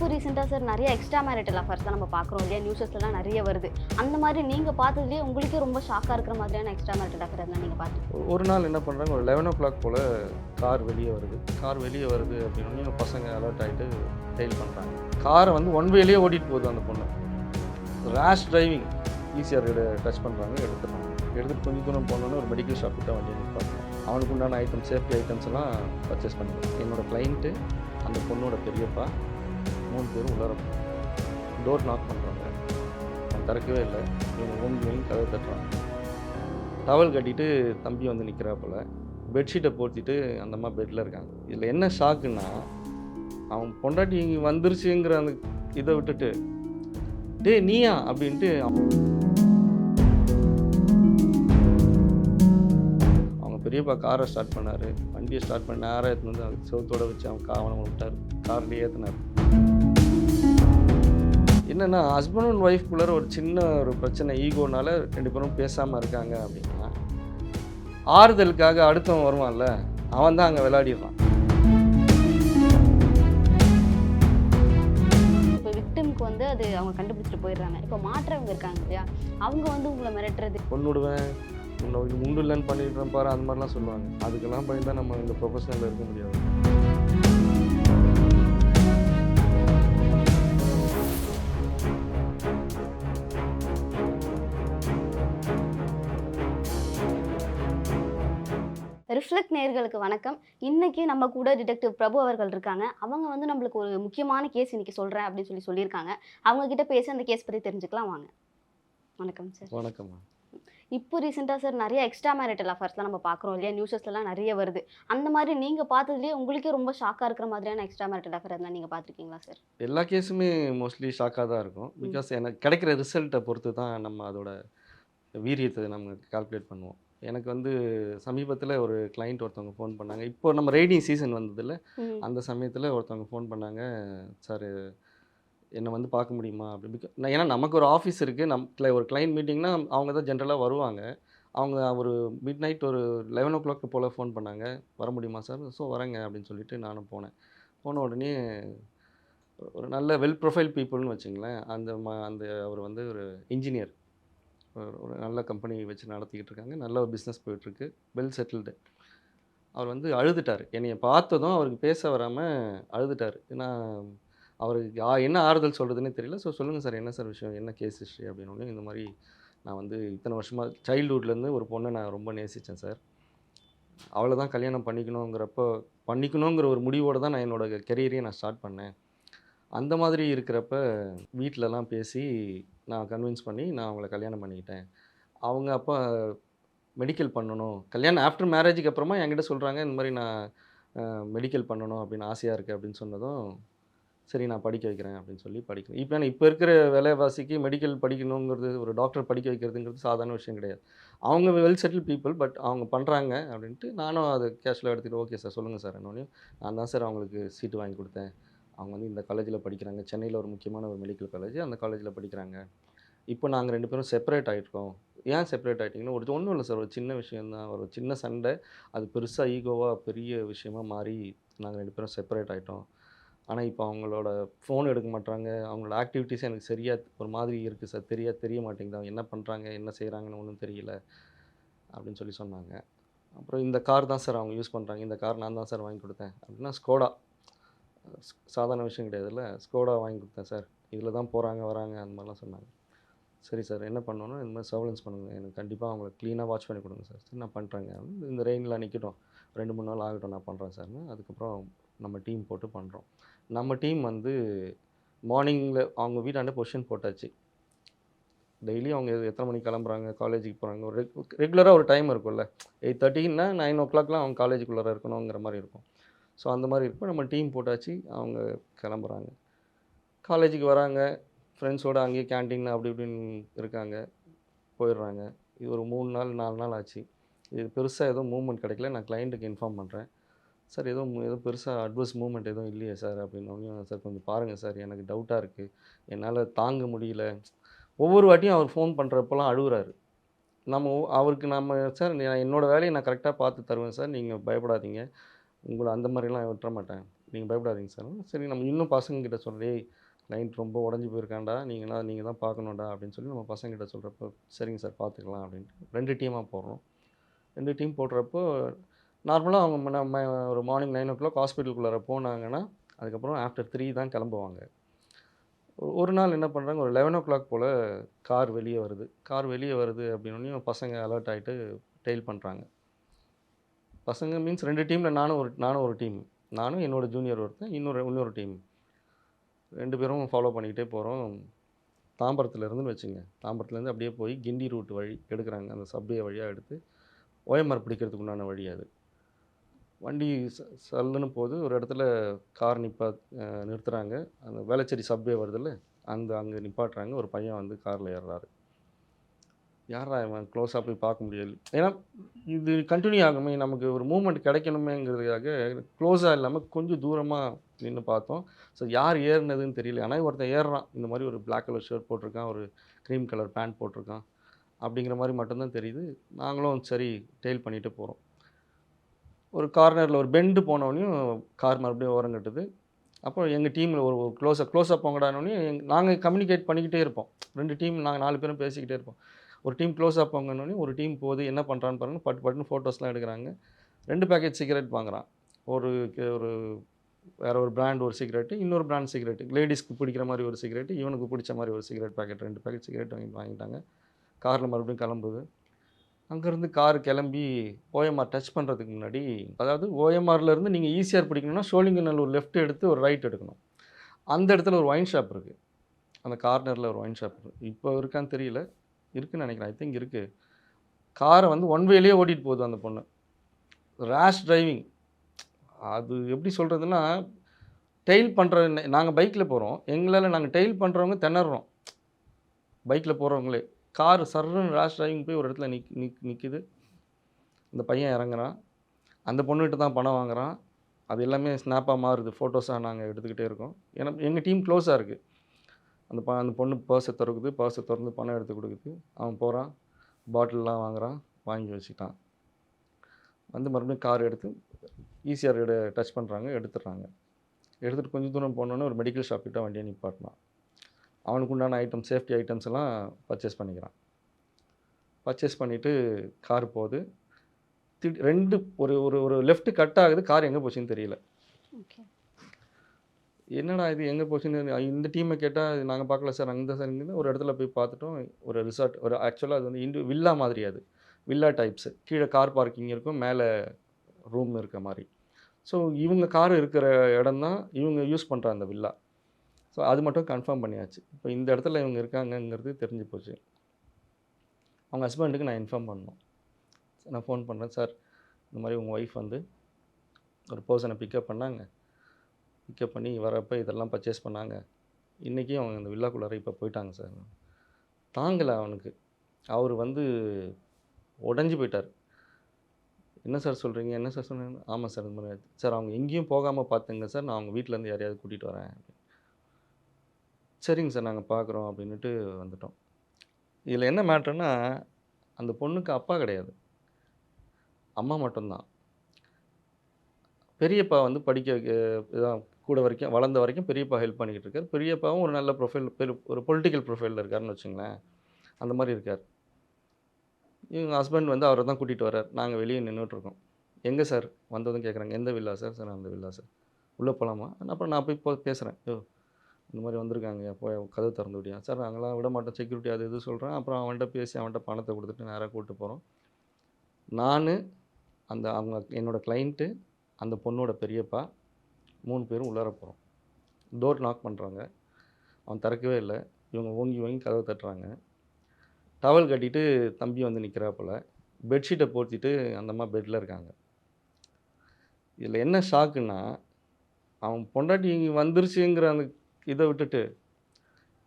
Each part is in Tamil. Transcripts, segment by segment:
இப்போ ரீசெண்டாக சார் நிறைய எக்ஸ்ட்ரா மேரிட்டல் அஃபேர்ஸ் தான் நம்ம பார்க்குறோம் இல்லையா? நியூஸஸ்லாம் நிறைய வருது. அந்த மாதிரி நீங்கள் பார்த்ததுலேயே உங்களுக்கே ரொம்ப ஷாக்காக இருக்கிற மாதிரியான எக்ஸ்ட்ரா மேரிட்டல் அஃபேர் தான் நீங்கள் பார்த்து? ஒரு நாள் என்ன பண்ணுறாங்க ஒரு லெவன் ஓ கிளாக் போல் கார் வெளியே வருது. கார் வெளியே வருது அப்படின்னு பசங்க அலர்ட் ஆகிட்டு டெயில் பண்ணுறாங்க காரை வந்து ஒன் வேலேயே ஓட்டிகிட்டு போகுது அந்த பொண்ணு. ரேஷ் டிரைவிங் ஈஸியாக டச் பண்ணுறாங்க எடுத்துடுறாங்க. எடுத்துகிட்டு கொஞ்சம் தூரம் போனோன்னு ஒரு மெடிக்கல் ஷாப் கிட்ட வண்டியை நிற்பாங்க அவனுக்கு உண்டான ஐட்டம் சேஃப்டி ஐட்டம்ஸ் எல்லாம் பர்ச்சேஸ் பண்ணுவேன் என்னோடய கிளைண்ட்டு அந்த பொண்ணோட பெரியப்பா மூணு பேரும் உள்ளார டோர் நாக் பண்ணுறாங்க அவன் திறக்கவே இல்லை. இவங்க ஓம் வெளியும் கதவை தட்டுறாங்க. டவல் கட்டிட்டு தம்பி வந்து நிற்கிறாப்புல பெட்ஷீட்டை போர்த்திட்டு அந்த அம்மா பெட்டில் இருக்காங்க. இதில் என்ன ஷாக்குன்னா அவன் பொண்டாட்டி இங்கே வந்துருச்சுங்கிற அந்த இதை விட்டுட்டு டேய் நீயா? அப்படின்ட்டு அவன் அவங்க பெரியப்பா காரை ஸ்டார்ட் பண்ணார். வண்டியை ஸ்டார்ட் பண்ண நேராக எடுத்துன்னு வந்து அவங்க வச்சு அவன் காவனை விட்டார். கார்லேயே ஏற்றினார் என்னென்னா ஹஸ்பண்ட் அண்ட் ஒய்ஃப்குள்ளார ஒரு சின்ன ஒரு பிரச்சனை ஈகோனால ரெண்டு பேரும் பேசாமல் இருக்காங்க அப்படின்னா ஆறுதலுக்காக அடுத்தவன் வருவான்ல அவன் தான் அங்கே விளையாடிடுறான் இப்போ விக்டிம்க்கு வந்து அது அவங்க கண்டுபிடிச்சிட்டு போயிடுறாங்க. இப்போ மாற்றவங்க இருக்காங்க இல்லையா? அவங்க வந்து உங்களை மிரட்டுறது. கொன்னுடுவேன் உன்னை உண்டு இல்லைன்னு பண்ணிடுறேன் பாரு அந்த மாதிரிலாம் சொல்லுவாங்க. அதுக்கெல்லாம் பயந்தா நம்ம இந்த ப்ரொஃபஷனில் இருக்க முடியாது. ரிஃப்ளெக்ட் நேர்களுக்கு வணக்கம். இன்னைக்கு நம்ம கூட டிடெக்டிவ் பிரபு அவர்கள் இருக்காங்க. அவங்க வந்து நம்மளுக்கு ஒரு முக்கியமான கேஸ் இன்னைக்கு சொல்கிறேன் அப்படின்னு சொல்லி சொல்லியிருக்காங்க. அவங்க கிட்ட பேசி அந்த கேஸ் பற்றி தெரிஞ்சுக்கலாம் வாங்க. வணக்கம் சார் வணக்கம்மா. இப்போ ரீசெண்டாக சார் நிறைய எக்ஸ்ட்ரா மேரிட்டல் அஃபேர்ஸ்லாம் நம்ம பார்க்குறோம் இல்லையா? நியூஸஸ்லாம் நிறைய வருது. அந்த மாதிரி நீங்கள் பார்த்ததுலேயே உங்களுக்கே ரொம்ப ஷாக்காக இருக்கிற மாதிரியான எக்ஸ்ட்ரா மேரிட்டல் அஃபேர் இருந்தால் நீங்கள் பார்த்துருக்கீங்களா சார் எல்லா கேஸுமே மோஸ்ட்லி ஷாக்காக தான் இருக்கும். பிகாஸ் எனக்கு கிடைக்கிற ரிசல்ட்டை பொறுத்து தான் நம்ம அதோட வீரியத்தை நம்ம கால்குலேட் பண்ணுவோம். எனக்கு வந்து சமீபத்தில் ஒரு கிளைண்ட் ஒருத்தவங்க ஃபோன் பண்ணாங்க. இப்போ நம்ம ரெய்னிங் சீசன் வந்ததில்ல அந்த சமயத்தில் ஒருத்தவங்க ஃபோன் பண்ணாங்க. சார் என்னை வந்து பார்க்க முடியுமா? அப்படி பிக- நான் ஏன்னா நமக்கு ஒரு ஆஃபீஸ் இருக்குது நம் ஒரு கிளைண்ட் மீட்டிங்னா அவங்க தான் ஜென்ரலாக வருவாங்க. அவங்க ஒரு மிட் நைட் ஒரு லெவன் ஓ கிளாக் போல் ஃபோன் பண்ணாங்க. வர முடியுமா சார் ஸோ வரேங்க அப்படின்னு சொல்லிட்டு நானும் போனேன். போன உடனே ஒரு நல்ல வெல் ப்ரொஃபைல் பீப்புள்னு வச்சுங்களேன். அந்த ம அந்த அவர் வந்து ஒரு இன்ஜினியர் ஒரு நல்ல கம்பெனி வச்சு நடத்திக்கிட்டு இருக்காங்க நல்ல ஒரு பிஸ்னஸ் போயிட்டுருக்கு. வெல் செட்டில்டு அவர் வந்து அழுதுட்டார். என்னையை பார்த்ததும் அவருக்கு பேச வராமல் அழுதுட்டார். ஏன்னா அவருக்கு என்ன ஆறுதல் சொல்கிறதுனே தெரியல. ஸோ சொல்லுங்கள் சார் என்ன சார் விஷயம்? என்ன கேஸ் ஹிஸ்ட்ரி அப்படின்னு இந்த மாதிரி நான் வந்து இத்தனை வருஷமாக சைல்ட்ஹுட்லேருந்து ஒரு பொண்ணை நான் ரொம்ப நேசித்தேன் சார். அவளை தான் கல்யாணம் பண்ணிக்கணுங்கிறப்போ பண்ணிக்கணுங்கிற ஒரு முடிவோடு தான் நான் என்னோட கெரியரையே நான் ஸ்டார்ட் பண்ணேன். அந்த மாதிரி இருக்கிறப்ப வீட்டிலலாம் பேசி நான் கன்வின்ஸ் பண்ணி நான் அவங்கள கல்யாணம் பண்ணிக்கிட்டேன். அவங்க அப்போ மெடிக்கல் பண்ணணும். கல்யாணம் ஆஃப்டர் மேரேஜுக்கு அப்புறமா என்கிட்ட சொல்கிறாங்க இந்த மாதிரி நான் மெடிக்கல் பண்ணணும் அப்படின்னு ஆசையாக இருக்குது அப்படின்னு சொன்னதும் சரி நான் படிக்க வைக்கிறேன் அப்படின்னு சொல்லி படிக்கிறேன் இப்போ இப்போ இருக்கிற விலைவாசிக்கு மெடிக்கல் படிக்கணுங்கிறது ஒரு டாக்டர் படிக்க வைக்கிறதுங்கிறது சாதாரண விஷயம் கிடையாது. அவங்க வெல் செட்டில் பீப்புள் பட் அவங்க பண்ணுறாங்க அப்படின்ட்டு நானும் அதை கேஷில் எடுத்துகிட்டு ஓகே சார் சொல்லுங்கள் சார் என்னோடய நான் தான் சார் அவங்களுக்கு சீட்டு வாங்கி கொடுத்தேன். அவங்க வந்து இந்த காலேஜில் படிக்கிறாங்க. சென்னையில் ஒரு முக்கியமான ஒரு மெடிக்கல் காலேஜ் அந்த காலேஜில் படிக்கிறாங்க. இப்போ நாங்கள் ரெண்டு பேரும் செப்பரேட் ஆகிருக்கோம் ஏன் செப்பரேட் ஆகிட்டிங்கன்னா ஒரு ஒன்றும் இல்லை சார். ஒரு சின்ன விஷயந்தான் ஒரு சின்ன சண்டை. அது பெருசாக ஈகோவாக பெரிய விஷயமா மாறி நாங்கள் ரெண்டு பேரும் செப்பரேட் ஆகிட்டோம் ஆனால் இப்போ அவங்களோட ஃபோன் எடுக்க மாட்டாங்க அவங்களோட ஆக்டிவிட்டீஸ் எனக்கு சரியாக ஒரு மாதிரி இருக்குது சார். தெரியா தெரிய மாட்டேங்குது. அவங்க என்ன பண்ணுறாங்க என்ன செய்கிறாங்கன்னு ஒன்றும் தெரியல அப்படின்னு சொல்லி சொன்னாங்க. அப்புறம் இந்த கார் தான் சார் அவங்க யூஸ் பண்ணுறாங்க இந்த கார் நான் தான் சார் வாங்கி கொடுத்தேன். அப்படின்னா ஸ்கோடா சாதாரண விஷயம் கிடையாதுல்ல? ஸ்கோடா வாங்கி கொடுத்தேன் சார். இதில் தான் போகிறாங்க வராங்க அந்த மாதிரிலாம் சொன்னாங்க. சரி சார். என்ன பண்ணணும்னா இந்த மாதிரி சர்வலன்ஸ் பண்ணுங்கள் எனக்கு கண்டிப்பாக அவங்கள க்ளீனாக வாட்ச் பண்ணி கொடுங்க சார். சரி நான் பண்ணுறேங்க இந்த ரெயினில் நிற்கட்டும். ரெண்டு மூணு நாள் ஆகட்டும் நான் பண்ணுறேன் சார்னு அதுக்கப்புறம் நம்ம டீம் போட்டு பண்ணுறோம் நம்ம டீம் வந்து மார்னிங்கில் அவங்க வீட்டாண்ட பொசிஷன் போட்டாச்சு. டெய்லி அவங்க எத்தனை மணிக்கு கிளம்புறாங்க காலேஜுக்கு போகிறாங்க ஒரு ரெகுலராக ஒரு டைம் இருக்கும்ல. எயிட் தேர்ட்டின்னா நைன் ஓ கிளாக்லாம் அவங்க காலேஜுக்குள்ளே இருக்கணுங்கிற மாதிரி இருக்கும். ஸோ அந்த மாதிரி இருக்கும் நம்ம டீம் போட்டாச்சு அவங்க கிளம்புறாங்க. காலேஜுக்கு வராங்க ஃப்ரெண்ட்ஸோடு அங்கேயே கேன்டீனில் அப்படி இப்படின்னு இருக்காங்க போயிடுறாங்க. இது ஒரு மூணு நாள் நாலு நாள் ஆச்சு. இது பெருசாக எதுவும் மூவ்மெண்ட் கிடைக்கல. நான் கிளைண்ட்டுக்கு இன்ஃபார்ம் பண்ணுறேன் சார் எதுவும் எதுவும் பெருசாக அட்வர்ஸ் மூவ்மெண்ட் எதுவும் இல்லையே சார் அப்படின்னோடனே சார் கொஞ்சம் பாருங்கள் சார் எனக்கு டவுட்டாக இருக்குது என்னால் தாங்க முடியல. ஒவ்வொரு வாட்டியும் அவர் ஃபோன் பண்ணுறப்பெல்லாம் அழுகுறாரு. நம்ம அவருக்கு நம்ம சார் என்னோடய வேலையை நான் கரெக்டாக பார்த்து தருவேன் சார். நீங்கள் பயப்படாதீங்க. உங்களை அந்த மாதிரிலாம் விட்டுற மாட்டேன். நீங்கள் பயப்படாதீங்க சார். சரி நம்ம இன்னும் பசங்கக்கிட்ட சொல்கிறேன் லைன் கிளைண்ட் ரொம்ப உடஞ்சி போயிருக்காண்டா நீங்கள்னா நீங்கள் தான் பார்க்கணும்டா. அப்படின்னு சொல்லி நம்ம பசங்கக்கிட்ட சொல்கிறப்போ சரிங்க சார் பார்த்துக்கலாம். அப்படின்ட்டு ரெண்டு டீமாக போடுறோம் ரெண்டு டீம் போடுறப்போ நார்மலாக அவங்க ம- நம்ம ஒரு மார்னிங் நைன் ஓ கிளாக் ஹாஸ்பிட்டலுக்குள்ளார போனாங்கன்னா அதுக்கப்புறம் ஆஃப்டர் த்ரீ தான் கிளம்புவாங்க. ஒரு நாள் என்ன பண்ணுறாங்க ஒரு லெவன் ஓ கிளாக் போல் கார் வெளியே வருது. கார் வெளியே வருது அப்படின்னோடனே பசங்க அலர்ட் ஆகிட்டு டெயில் பண்ணுறாங்க பசங்க மீன்ஸ் ரெண்டு டீமில் நானும் ஒரு நானும் ஒரு டீம் நானும் என்னோடய ஜூனியர் ஒருத்தன் இன்னொரு இன்னொரு டீம் ரெண்டு பேரும் ஃபாலோ பண்ணிக்கிட்டே போகிறோம் தாம்பரத்துலேருந்துன்னு வச்சுங்க. தாம்பரத்துலேருந்து அப்படியே போய் கிண்டி ரூட் வழி எடுக்கிறாங்க. அந்த சப்வே வழியாக எடுத்து ஓஎம்ஆர் பிடிக்கிறதுக்கு உண்டான வழி அது. வண்டி ச சல்லுன்னு போது ஒரு இடத்துல கார் நிப்பா நிறுத்துகிறாங்க அந்த வேளச்சேரி சப்வே வருதுல்ல அந்த அங்கே நிப்பாட்டுறாங்க. ஒரு பையன் வந்து காரில் ஏறுறாரு. யாரா இவன் க்ளோஸாக போய் பார்க்க முடியாது ஏன்னா இது கண்டினியூ ஆகுமே நமக்கு ஒரு மூமெண்ட் கிடைக்கணுமேங்கிறதுக்காக க்ளோஸாக இல்லாமல் கொஞ்சம் தூரமாக நின்று பார்த்தோம். ஸோ யார் ஏறினதுன்னு தெரியல. ஆனால் ஒருத்தன் ஏறுறான். இந்த மாதிரி ஒரு பிளாக் கலர் ஷர்ட் போட்டிருக்கான் ஒரு க்ரீம் கலர் பேண்ட் போட்டிருக்கான். அப்படிங்கிற மாதிரி மட்டும்தான் தெரியுது. நாங்களும் சரி டெயில் பண்ணிட்டு போகிறோம் ஒரு கார்னரில் ஒரு பெண்டு போனோடனையும் கார் மறுபடியும் ஓரம் கட்டுது. அப்போ எங்கள் டீமில் ஒரு ஒரு க்ளோஸாக க்ளோஸாக போங்கடானோடனே எங் நாங்கள் கம்யூனிகேட் பண்ணிக்கிட்டே இருப்போம். ரெண்டு டீம் நாங்கள் நாலு பேரும் பேசிக்கிட்டே இருப்போம். ஒரு டீம் க்ளோஸ் அப் வாங்கினோடனே ஒரு டீம் போகுது என்ன பண்ணுறான்னு பாருங்க பட்டு பட்டுன்னு ஃபோட்டோஸ்லாம் எடுக்கிறாங்க. ரெண்டு பேக்கெட் சிகரெட் வாங்குறான். ஒரு ஒரு வேறு ஒரு பிராண்ட் ஒரு சிகரெட்டு இன்னொரு பிராண்ட் சிகரெட்டு லேடிஸ்க்கு பிடிக்கிற மாதிரி ஒரு சிகரெட்டு இவனுக்கு பிடிச்ச மாதிரி ஒரு சிகரெட் பேக்கெட் ரெண்டு பேக்கெட் சிகரெட் வாங்கி வாங்கிட்டாங்க. காரில் மறுபடியும் கிளம்புது. அங்கேருந்து கார் கிளம்பி ஓஎம்ஆர் டச் பண்ணுறதுக்கு முன்னாடி அதாவது ஓஎம்ஆர்லேருந்து நீங்கள் ஈஸியாக பிடிக்கணும்னா சோழிங்கநல்லூர் லெஃப்ட் எடுத்து ஒரு ரைட் எடுக்கணும். அந்த இடத்துல ஒரு ஒயின் ஷாப் இருக்குது அந்த கார்னரில் ஒரு ஒயின் ஷாப் இருக்குது இப்போ இருக்கான்னு தெரியல. இருக்குன்னு நினைக்கிறேன். ஐ திங்க் இருக்குது காரை வந்து ஒன் வேலேயே ஓட்டிகிட்டு போகுது அந்த பொண்ணு. ரேஷ் டிரைவிங் அது எப்படி சொல்கிறதுன்னா டெயில் பண்ணுற நாங்கள் பைக்கில் போகிறோம் எங்களால் நாங்கள் டெயில் பண்ணுறவங்க திணறோம். பைக்கில் போகிறவங்களே கார் சர்ன்னு ரேஷ் டிரைவிங் போய் ஒரு இடத்துல நிக் நிக் நிற்கிது அந்த பையன் இறங்குறான். அந்த பொண்ணுகிட்ட தான் பணம் வாங்குறான். அது எல்லாமே ஸ்னாப்பாக மாறுது. ஃபோட்டோஸாக நாங்கள் எடுத்துக்கிட்டே இருக்கோம். ஏன்னா எங்கள் டீம் க்ளோஸாக இருக்குது அந்த ப அந்த பொண்ணு பர்ஸை திறக்குது பர்ஸை திறந்து பணம் எடுத்து கொடுக்குது. அவன் போகிறான் பாட்டிலெலாம் வாங்குகிறான் வாங்கி வச்சுட்டான். வந்து மறுபடியும் கார் எடுத்து ஈஸியாக எடு டச் பண்ணுறாங்க எடுத்துடுறாங்க. எடுத்துகிட்டு கொஞ்சம் தூரம் போனோன்னே ஒரு மெடிக்கல் ஷாப் கிட்ட வண்டியை நிப்பாட்டினான். அவனுக்கு உண்டான ஐட்டம் சேஃப்டி ஐட்டம்ஸ் எல்லாம் பர்ச்சேஸ் பண்ணிக்கிறான். பர்ச்சேஸ் பண்ணிவிட்டு கார் போகுது. திடீர் ரெண்டு ஒரு ஒரு ஒரு லெஃப்ட்டு கட் ஆகுது கார் எங்கே போச்சுன்னு தெரியல. ஓகே என்னடா இது? எங்கே போச்சுன்னு இந்த டீமை கேட்டால் நாங்கள் பார்க்கல சார். அங்கே சார் இங்கே ஒரு இடத்துல போய் பார்த்துட்டோம். ஒரு ரிசார்ட் ஒரு ஆக்சுவலாக அது வந்து இண்டு வில்லா மாதிரி அது. வில்லா டைப்ஸு கீழே கார் பார்க்கிங் இருக்கும். மேலே ரூம் இருக்க மாதிரி. ஸோ இவங்க கார் இருக்கிற இடம் தான் இவங்க யூஸ் பண்ணுற அந்த வில்லா ஸோ அது மட்டும் கன்ஃபார்ம் பண்ணியாச்சு. இப்போ இந்த இடத்துல இவங்க இருக்காங்கங்கிறது தெரிஞ்சு போச்சு. அவங்க ஹஸ்பண்டுக்கு நான் இன்ஃபார்ம் பண்ணோம் நான் ஃபோன் பண்ணுறேன் சார். இந்த மாதிரி உங்கள் ஒய்ஃப் வந்து ஒரு பர்சனை பிக்கப் பண்ணாங்க. பிக்கப் பண்ணி வரப்போ இதெல்லாம் பர்ச்சேஸ் பண்ணாங்க. இன்றைக்கி அவங்க அந்த வில்லாக்குள்ளார இப்போ போயிட்டாங்க சார் தாங்கலை அவனுக்கு. அவர் வந்து உடஞ்சி போயிட்டார். என்ன சார் சொல்கிறீங்க என்ன சார் சொன்னீங்க? ஆமாம் சார் இந்த மாதிரி. சார் அவங்க எங்கேயும் போகாமல் பார்த்துங்க சார் நான் அவங்க வீட்டிலேருந்து யாரையாவது கூட்டிகிட்டு வரேன் சரிங்க சார் நாங்கள் பார்க்குறோம் அப்படின்ட்டு வந்துட்டோம். இதில் என்ன மேட்ருன்னா அந்த பொண்ணுக்கு அப்பா கிடையாது. அம்மா மட்டும்தான். பெரியப்பா வந்து படிக்க வைக்க இதான் கூட வரைக்கும் வளர்ந்த வரைக்கும் பெரியப்பா ஹெல்ப் பண்ணிக்கிட்டு இருக்கார். பெரியப்பாவும் ஒரு நல்ல ப்ரொஃபைல் ஒரு பொலிட்டிக்கல் ப்ரொஃபைலில் இருக்காருன்னு வச்சுங்களேன். அந்த மாதிரி இருக்கார். இவங்க ஹஸ்பண்ட் வந்து அவரை தான் கூட்டிகிட்டு வரார் நாங்கள் வெளியே நின்றுட்டுருக்கோம் எங்கே சார் வந்ததும் கேட்குறாங்க எந்த வில்லா சார் சார் அந்த வில்லா சார் உள்ளே போகலாமா அப்புறம் நான் போய் போ பேசுகிறேன் யோ இந்த மாதிரி வந்திருக்காங்க. போய் கதவு திறந்து விடியா சார் நாங்களாம் விட மாட்டோம். செக்யூரிட்டி அது இது சொல்கிறேன் அப்புறம் அவன்கிட்ட பேசி அவன்கிட்ட பணத்தை கொடுத்துட்டு நேராக கூப்பிட்டு போகிறோம் நான் அந்த அவங்க என்னோடய கிளைண்ட்டு அந்த பொண்ணோட பெரியப்பா மூணு பேரும் உள்ளார போகிறோம் டோர் நாக் பண்ணுறாங்க அவன் திறக்கவே இல்லை. இவங்க ஓங்கி ஓங்கி கதவை தட்டுறாங்க. டவல் கட்டிட்டு தம்பி வந்து நிற்கிறாப்புல பெட்ஷீட்டை போர்த்திட்டு அந்தம்மா பெட்டில் இருக்காங்க. இதில் என்ன ஷாக்குன்னா அவன் பொண்டாட்டி இங்கே வந்துருச்சுங்கிற அந்த இதை விட்டுட்டு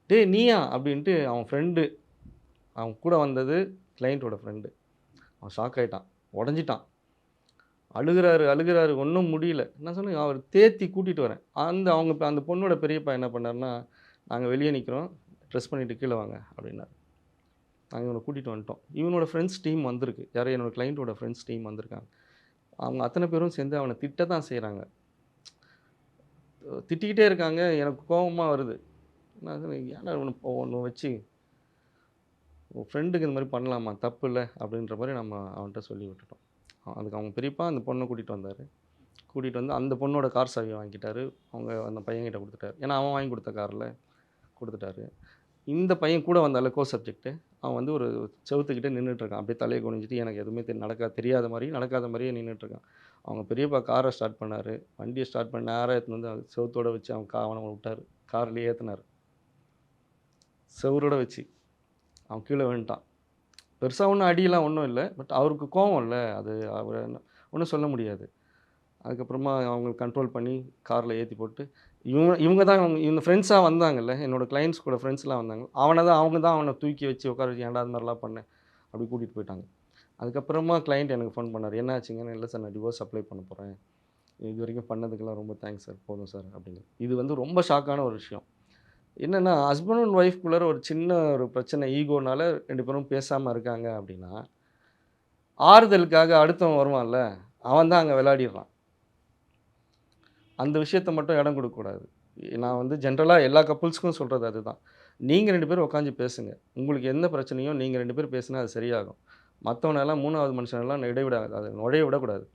டேய் நீயா? அப்படின்ட்டு அவன் ஃப்ரெண்டு அவன் கூட வந்தது கிளைண்ட்டோட ஃப்ரெண்டு அவன் ஷாக் ஆகிட்டான் உடஞ்சிட்டான். அழுகிறாரு அழுகிறாரு ஒன்றும் முடியல. என்ன சொன்னேன்? அவர் தேத்தி கூட்டிகிட்டு வரேன். அந்த அவங்க அந்த பொண்ணோட பெரியப்பா என்ன பண்ணாருன்னா நாங்கள் வெளியே நிற்கிறோம் ட்ரெஸ் பண்ணிவிட்டு கீழே வாங்க அப்படின்னாரு. நாங்கள் இவனை கூட்டிகிட்டு வந்துட்டோம். இவனோட ஃப்ரெண்ட்ஸ் டீம் வந்திருக்கு. யாரும் என்னோடய கிளைண்ட்டோட ஃப்ரெண்ட்ஸ் டீம் வந்திருக்காங்க. அவங்க அத்தனை பேரும் சேர்ந்து அவனை திட்ட தான் செய்கிறாங்க திட்டிக்கிட்டே இருக்காங்க. எனக்கு கோபமாக வருது. நான் ஏன்னா ஏன்டா ஒன்று ஒன்று வச்சு உன் ஃப்ரெண்டுக்கு இந்த மாதிரி பண்ணலாமா? தப்பு இல்லை அப்படின்ற மாதிரி நம்ம அவன்கிட்ட சொல்லி விட்டுட்டோம். அதுக்கு அவங்க பெரியப்பா அந்த பொண்ணை கூட்டிகிட்டு வந்தார். கூட்டிகிட்டு வந்து அந்த பொண்ணோட கார் சாவியை வாங்கிட்டார் அவங்க அந்த பையன்கிட்ட கொடுத்துட்டாரு. ஏன்னா அவன் வாங்கி கொடுத்த காரில் கொடுத்துட்டாரு. இந்த பையன் கூட வந்தால கோ சப்ஜெக்ட்டு அவன் வந்து ஒரு செவுத்துக்கிட்டே நின்றுட்டுருக்கான் அப்படியே தலையை குனிஞ்சிட்டு எனக்கு எதுவுமே தெரி நடக்கா தெரியாத மாதிரி நடக்காத மாதிரியே நின்றுட்டுருக்கான் அவங்க பெரியப்பா காரை ஸ்டார்ட் பண்ணார். வண்டியை ஸ்டார்ட் பண்ண நேராக எடுத்துன்னு வந்து அது செவுத்தோட வச்சு அவன் கா அவனை விட்டார். கார்லேயே ஏற்றினார் செவரோட வச்சு அவன் கீழே விழுந்துட்டான். பெருசாக ஒன்றும் அடியெலாம் ஒன்றும் இல்லை. பட் அவருக்கு கோவம் இல்லை. அது அவர் ஒன்றும் சொல்ல முடியாது. அதுக்கப்புறமா அவங்க கண்ட்ரோல் பண்ணி காரில் ஏற்றி போட்டு இவங்க இவங்க தான் அவங்க இவங்க ஃப்ரெண்ட்ஸாக வந்தாங்கல்ல. என்னோடய கிளைண்ட்ஸ் கூட ஃப்ரெண்ட்ஸ்லாம் வந்தாங்க. அவனை தான் அவங்க தான் அவனை தூக்கி வச்சு உட்கார வச்சு ஏன்டா அது மாதிரிலாம் பண்ணேன் அப்படி கூட்டிகிட்டு போயிட்டாங்க. அதுக்கப்புறமா கிளைண்ட் எனக்கு ஃபோன் பண்ணார். என்ன ஆச்சுங்கன்னு இல்லை சார் நான் டிவோர்ஸ் அப்ளை பண்ண போகிறேன் இது வரைக்கும் பண்ணதுக்கெல்லாம் ரொம்ப தேங்க்ஸ் சார் போதும் சார் அப்படிங்க. இது வந்து ரொம்ப ஷாக்கான ஒரு விஷயம். என்னென்னா ஹஸ்பண்ட் அண்ட் ஒய்ஃப்குள்ளார ஒரு சின்ன ஒரு பிரச்சனை ஈகோனால ரெண்டு பேரும் பேசாமல் இருக்காங்க அப்படின்னா ஆறுதலுக்காக அடுத்தவன் வருவான்ல அவன் தான் அங்கே விளையாடிடுறான். அந்த விஷயத்த மட்டும் இடம் கொடுக்கக்கூடாது. நான் வந்து ஜென்ரலாக எல்லா கப்புள்ஸ்க்கும் சொல்கிறது அதுதான். நீங்கள் ரெண்டு பேரும் உட்காந்து பேசுங்க. உங்களுக்கு எந்த பிரச்சனையும் நீங்கள் ரெண்டு பேரும் பேசுனா அது சரியாகும். மற்றவனெல்லாம் மூணாவது மனுஷனெல்லாம் இடைவிடாது அது நுழைய விடக்கூடாது.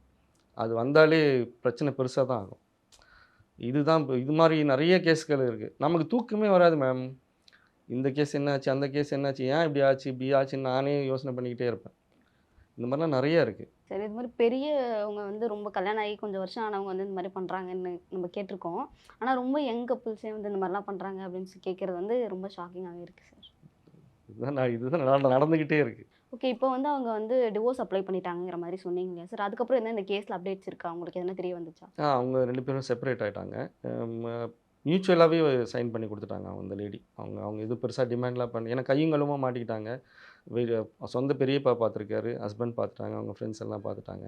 அது வந்தாலே பிரச்சனை பெருசாக தான் ஆகும். இதுதான் இப்போ இது மாதிரி நிறைய கேஸ்கள் இருக்குது நமக்கு தூக்கமே வராது மேம் இந்த கேஸ் என்னாச்சு அந்த கேஸ் என்னாச்சு ஏன் இப்படி ஆச்சு இப்படி ஆச்சுன்னு நானே யோசனை பண்ணிக்கிட்டே இருப்பேன். இந்த மாதிரிலாம் நிறைய இருக்குது சரி இது மாதிரி பெரியவங்க வந்து ரொம்ப கல்யாணம் ஆகி கொஞ்சம் வருஷம் ஆனவங்க வந்து இந்த மாதிரி பண்ணுறாங்கன்னு நம்ம கேட்டிருக்கோம். ஆனால் ரொம்ப யங் கப்புள்ஸே வந்து இந்த மாதிரிலாம் பண்ணுறாங்க அப்படின்னு கேட்குறது வந்து ரொம்ப ஷாக்கிங்காகவே இருக்குது சார் இதுதான் நான் இதுதான் நட- நடந்துக்கிட்டே இருக்குது ஓகே இப்போ வந்து அவங்க வந்து டிவோர்ஸ் அப்ளை பண்ணிட்டாங்கிற மாதிரி சொன்னீங்க. இல்லையா சார் அதுக்கப்புறம் என்ன இந்த கேஸில் அப்டேட்ஸ் இருக்கா? உங்களுக்கு எதனா தெரிய வந்துச்சா? ஆ அவங்க ரெண்டு பேரும் செப்பரேட் ஆகிட்டாங்க மியூச்சுவலாகவே சைன் பண்ணி கொடுத்துட்டாங்க அவங்க அந்த லேடி அவங்க அவங்க இது பெருசாக டிமாண்ட்லாம் பண்ணி ஏன்னா கையும் களுமா மாட்டிக்கிட்டாங்க. சொந்த பெரியப்பா பார்த்துருக்காரு ஹஸ்பண்ட் பார்த்துட்டாங்க அவங்க ஃப்ரெண்ட்ஸ் எல்லாம் பார்த்துட்டாங்க.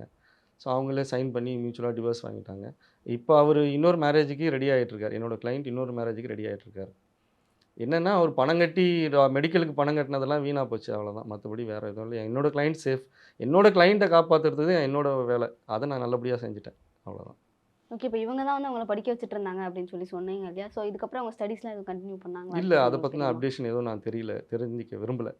ஸோ அவங்களே சைன் பண்ணி மியூச்சுவலாக டிவோர்ஸ் வாங்கிட்டாங்க. இப்போ அவர் இன்னொரு மேரேஜுக்கு ரெடி ஆகிட்டுருக்காரு என்னோட கிளைண்ட் இன்னொரு மேரேஜுக்கு ரெடி ஆகிட்டுருக்காரு என்னென்னா அவர் பணம் கட்டி மெடிக்கலுக்கு பணம் கட்டினதெல்லாம் வீணாக போச்சு அவ்வளோதான் மற்றபடி வேறு எதுவும் இல்லை. என்னோட கிளைண்ட் சேஃப் என்னோட கிளைண்ட்டை காப்பாற்றுறது என்னோட வேலை. அதை நான் நல்லபடியாக செஞ்சுட்டேன். அவ்வளோதான் ஓகே இப்போ இவங்க தான் வந்து அவங்கள படிக்க வச்சுட்டு இருந்தாங்க அப்படின்னு சொல்லி சொன்னீங்க இல்லையா? ஸோ இதுக்கப்புறம் அவங்க ஸ்டடீஸ்லாம் எதுவும் கண்டினியூ பண்ணாங்களா? இல்லை அதை பற்றின அப்டேஷன் எதுவும் நான் தெரியல தெரிஞ்சிக்க விரும்பல.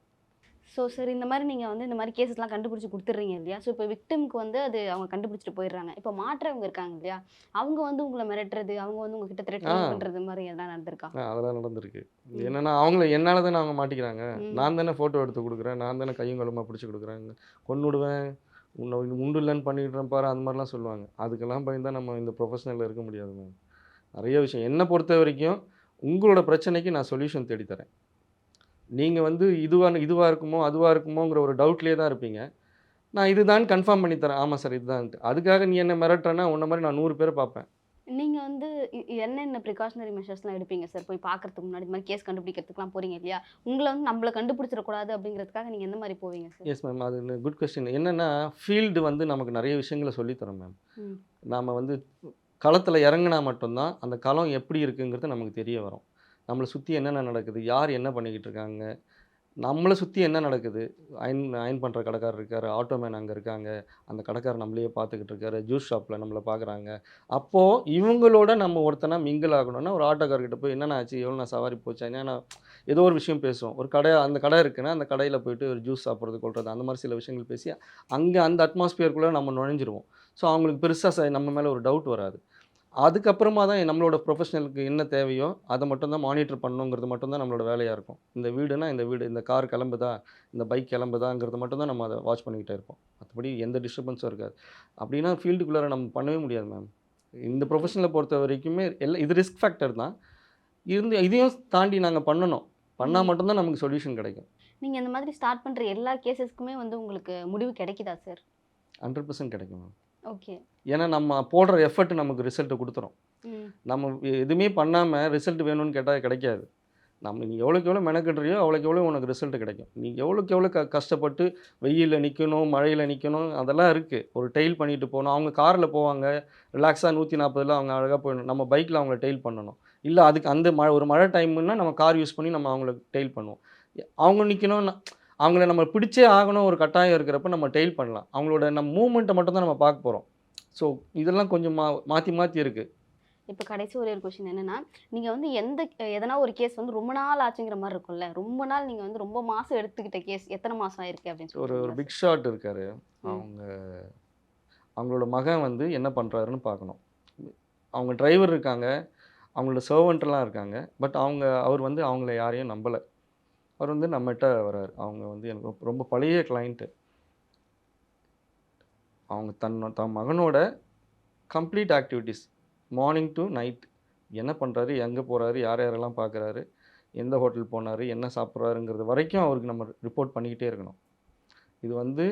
ஸோ சரி இந்த மாதிரி நீங்கள் வந்து இந்த மாதிரி கேசஸ்லாம் கண்டுபிடிச்சி கொடுத்துட்றீங்க இல்லையா? ஸோ இப்போ விக்டிம்க்கு வந்து அது அவங்க கண்டுபிடிச்சிட்டு போயிடுறாங்க. இப்போ மாற்றவங்க இருக்காங்க இல்லையா? அவங்க வந்து உங்களை மிரட்டுறது அவங்க வந்து உங்ககிட்ட த்ரெட். பண்ணுறது மாதிரி எதனா நடந்திருக்கா? அதெல்லாம் நடந்திருக்கு. என்னன்னா அவங்கள என்னால் தானே அவங்க மாட்டிக்கிறாங்க. நான் தானே ஃபோட்டோ எடுத்து கொடுக்குறேன். நான் தானே கையும் களுமா பிடிச்சி கொடுக்குறேன். கொன்னுடுவேன். உன்னை உண்டு இல்லைன்னு பண்ணிடுறேன் பாரு அந்த மாதிரிலாம் சொல்லுவாங்க. அதுக்கெல்லாம் பயந்தா நம்ம இந்த ப்ரொஃபஷனலில் இருக்க முடியாது மேம் நிறைய விஷயம். என்னை பொறுத்த வரைக்கும் உங்களோட பிரச்சனைக்கு நான் சொல்யூஷன் தேடித்தரேன். நீங்கள் வந்து இதுவாக இதுவாக இருக்குமோ அதுவாக இருக்குமோங்கிற ஒரு டவுட்லேயே தான் இருப்பீங்க. நான் இதுதான் கன்ஃபார்ம் பண்ணி தரேன். ஆமாம் சார் இதுதான்ட்டு. அதுக்காக நீ என்ன மிரட்டுறேன்னா உன்ன மாதிரி நான் நூறு பேரை பார்ப்பேன். நீங்கள் வந்து என்னென்ன ப்ரிகாஷனரி மெஷர்ஸ்லாம் எடுப்பீங்க சார்? போய் பார்க்கறதுக்கு முன்னாடி இந்த மாதிரி கேஸ் கண்டுபிடிக்கிறதுக்குலாம் போறீங்க இல்லையா? உங்களை வந்து நம்மளை கண்டுபிடிச்சிடக்கூடாது அப்படிங்கிறதுக்காக நீங்கள் எந்த மாதிரி போவீங்க சார்? எஸ் மேம் அது குட் கொஸ்டின் என்னென்னா ஃபீல்டு வந்து நமக்கு நிறைய விஷயங்களை சொல்லித் தரும் மேம். நாம் வந்து களத்தில் இறங்குனா மட்டும்தான் அந்த களம் எப்படி இருக்குங்கிறது நமக்கு தெரிய வரும். நம்மளை சுற்றி என்னென்ன நடக்குது? யார் என்ன பண்ணிக்கிட்டு இருக்காங்க நம்மளை சுற்றி என்ன நடக்குது? அயன் அயன் பண்ணுற கடைக்காரர் இருக்கார் ஆட்டோமேன் அங்கே இருக்காங்க. அந்த கடைக்காரர் நம்மளையே பார்த்துக்கிட்டு இருக்காரு ஜூஸ் ஷாப்பில் நம்மளை பார்க்குறாங்க. அப்போது இவங்களோட நம்ம ஒருத்தனா மிங்கிள் ஆகணும்னா ஒரு ஆட்டோக்கார்கிட்ட போய் என்னென்ன ஆச்சு? எவ்வளோ நான் சவாரி போச்சு? ஏன்னா ஏதோ ஒரு விஷயம் பேசுவோம். ஒரு கடை அந்த கடை இருக்குன்னா அந்த கடையில் போயிட்டு ஒரு ஜூஸ் சாப்பிட்றது கொள்வது அந்த மாதிரி சில விஷயங்கள் பேசி அங்கே அந்த அட்மாஸ்பியருக்குள்ளே நம்ம நுழைஞ்சிருவோம். ஸோ அவங்களுக்கு பெருசாக நம்ம மேலே ஒரு டவுட் வராது. அதுக்கப்புறமா தான் நம்மளோட ப்ரொஃபஷனலுக்கு என்ன தேவையோ அதை மட்டும்தான் மானிட்டர் பண்ணணுங்கிறது மட்டும்தான் நம்மளோட வேலையாக இருக்கும். இந்த வீடுனா இந்த வீடு இந்த கார் கிளம்புதா இந்த பைக் கிளம்புதாங்கிறது மட்டும்தான் நம்ம அதை வாட்ச் பண்ணிக்கிட்டே இருப்போம். மற்றபடி எந்த டிஸ்டர்பன்ஸும் இருக்காது. அப்படின்னா ஃபீல்டுக்குள்ளார நம்ம பண்ணவே முடியாது மேம் இந்த ப்ரொஃபஷனலை பொறுத்த வரைக்குமே எல்லாம் இது ரிஸ்க் ஃபேக்டர் தான். இருந்து இதையும் தாண்டி நாங்கள் பண்ணணும். பண்ணால் மட்டும்தான் நமக்கு சொல்யூஷன் கிடைக்கும். நீங்கள் இந்த மாதிரி ஸ்டார்ட் பண்ணுற எல்லா கேசஸ்க்குமே வந்து உங்களுக்கு முடிவு கிடைக்குதா சார் ஹண்ட்ரட் பர்சன்ட் கிடைக்கும் மேம் ஓகே ஏன்னா நம்ம போடுற எஃபர்ட் நமக்கு ரிசல்ட்டை கொடுத்துரும். நம்ம எதுவுமே பண்ணாமல் ரிசல்ட் வேணும்னு கேட்டால் கிடைக்காது. நம்ம நீ எவ்வளோக்கு எவ்வளோ மெனக்கிடுறியோ அவ்வளோக்கு எவ்வளோ உனக்கு ரிசல்ட் கிடைக்கும். நீ எவ்வளோக்கு எவ்வளோ க கஷ்டப்பட்டு வெயிலில் நிற்கணும் மழையில் நிற்கணும் அதெல்லாம் இருக்குது ஒரு டெயில் பண்ணிட்டு போகணும். அவங்க காரில் போவாங்க. ரிலாக்ஸாக நூற்றி நாற்பதுல அவங்க அழகாக போயிடணும். நம்ம பைக்கில் அவங்கள டெயில் பண்ணணும். இல்லை அதுக்கு அந்த மழை ஒரு மழை டைம்னா நம்ம கார் யூஸ் பண்ணி நம்ம அவங்கள டெயில் பண்ணுவோம். அவங்க நிற்கணும் அவங்கள நம்ம பிடிச்சே ஆகணும் ஒரு கட்டாயம் இருக்கிறப்ப நம்ம டெயில் பண்ணலாம். அவங்களோட நம்ம மூமெண்ட்டை மட்டும் தான் நம்ம பார்க்க போகிறோம் ஸோ இதெல்லாம் கொஞ்சம் மா மாற்றி மாற்றி இருக்குது இப்போ கடைசி ஒரே ஒரு கொஷின் என்னன்னா நீங்க வந்து எந்த எதனா ஒரு கேஸ் வந்து ரொம்ப நாள் ஆச்சுங்கிற மாதிரி இருக்கும்ல ரொம்ப நாள் நீங்க வந்து ரொம்ப மாசம் எடுத்துக்கிட்ட கேஸ் எத்தனை மாசம் ஆயிருக்கு அப்படின்னு ஒரு ஒரு சொல்லுங்க பிக் ஷாட் இருக்காரு அவங்க அவங்களோட மகன் வந்து என்ன பண்ணுறாருன்னு பார்க்கணும். அவங்க டிரைவர் இருக்காங்க அவங்களோட சர்வெண்ட்லாம் இருக்காங்க பட் அவங்க அவர் வந்து அவங்கள யாரையும் நம்பலை. அவர் வந்து நம்மகிட்ட வராரு அவங்க வந்து எனக்கு ரொம்ப- ரொம்ப பழைய கிளைண்ட்டு அவங்க தன்னோட தன் மகனோட complete activities morning to night என்ன பண்ணுறாரு எங்கே போகிறாரு யார் யாரெல்லாம் பார்க்குறாரு எந்த ஹோட்டல் போனார்? என்ன சாப்பிட்றாருங்கிறது வரைக்கும் அவருக்கு நம்ம ரிப்போர்ட் பண்ணிக்கிட்டே இருக்கணும். இது வந்து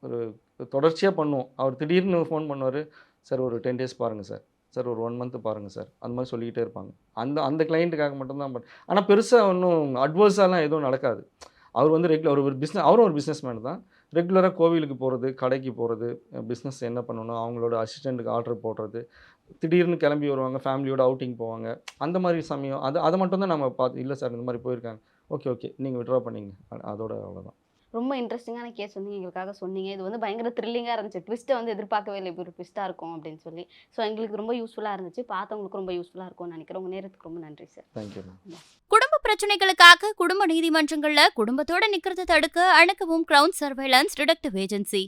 ஒரு தொடர்ச்சியாக பண்ணுவோம். அவர் திடீர்னு ஃபோன் பண்ணுவார் சார் ஒரு டென் டேஸ் பாருங்கள் சார். சார் ஒரு ஒன் மந்த்து பாருங்கள் சார். அந்த மாதிரி சொல்லிக்கிட்டே இருப்பாங்க. அந்த அந்த கிளைண்ட்டுக்காக மட்டும்தான் பட் ஆனால் பெருசாக ஒன்றும் அட்வர்ஸாலாம் எதுவும் நடக்காது. அவர் வந்து ரெகுலர் ஒரு பிஸ்னஸ் அவரும் ஒரு பிஸ்னஸ் மேன் தான் ரெகுலராக கோவிலுக்கு போகிறது கடைக்கு போகிறது பிஸ்னஸ் என்ன பண்ணணும் அவங்களோட அசிஸ்டண்ட்டுக்கு ஆர்டர் போடுறது திடீர்னு கிளம்பி வருவாங்க ஃபேமிலியோட அவுட்டிங் போவாங்க. அந்த மாதிரி சமயம் அது அதை மட்டும் தான் நம்ம பார்த்து இல்லை சார் இந்த மாதிரி போயிருக்காங்க. ஓகே ஓகே நீங்கள் விட்ரா பண்ணிங்க. அதோட அவ்வளோதான் ரொம்ப இன்ட்ரெஸ்டிங்கான கேஸ் வந்து எங்களுக்காக சொன்னீங்க. இது வந்து பயங்கர த்ரில்லிங்காக இருந்துச்சு. ட்விஸ்ட்டை வந்து எதிர்பார்க்கவே இல்லை. இப்படி ஒரு ட்விஸ்ட்டாக இருக்கும் அப்படின்னு சொல்லி. ஸோ எங்களுக்கு ரொம்ப யூஸ்ஃபுல்லாக இருந்துச்சு. பார்த்தவங்களுக்கு ரொம்ப யூஸ்ஃபுல்லாக இருக்கும்னு நினைக்கிறேன். உங்கள் நேரத்துக்கு ரொம்ப நன்றி சார் தேங்க்யூ குடும்ப பிரச்சனைகளுக்காக குடும்ப நீதிமன்றங்கள்ல குடும்பத்தோட நிக்கிறத தடுக்க அணுகவும் கிரவுன் சர்வேலன்ஸ் டிடெக்டிவ் ஏஜென்சி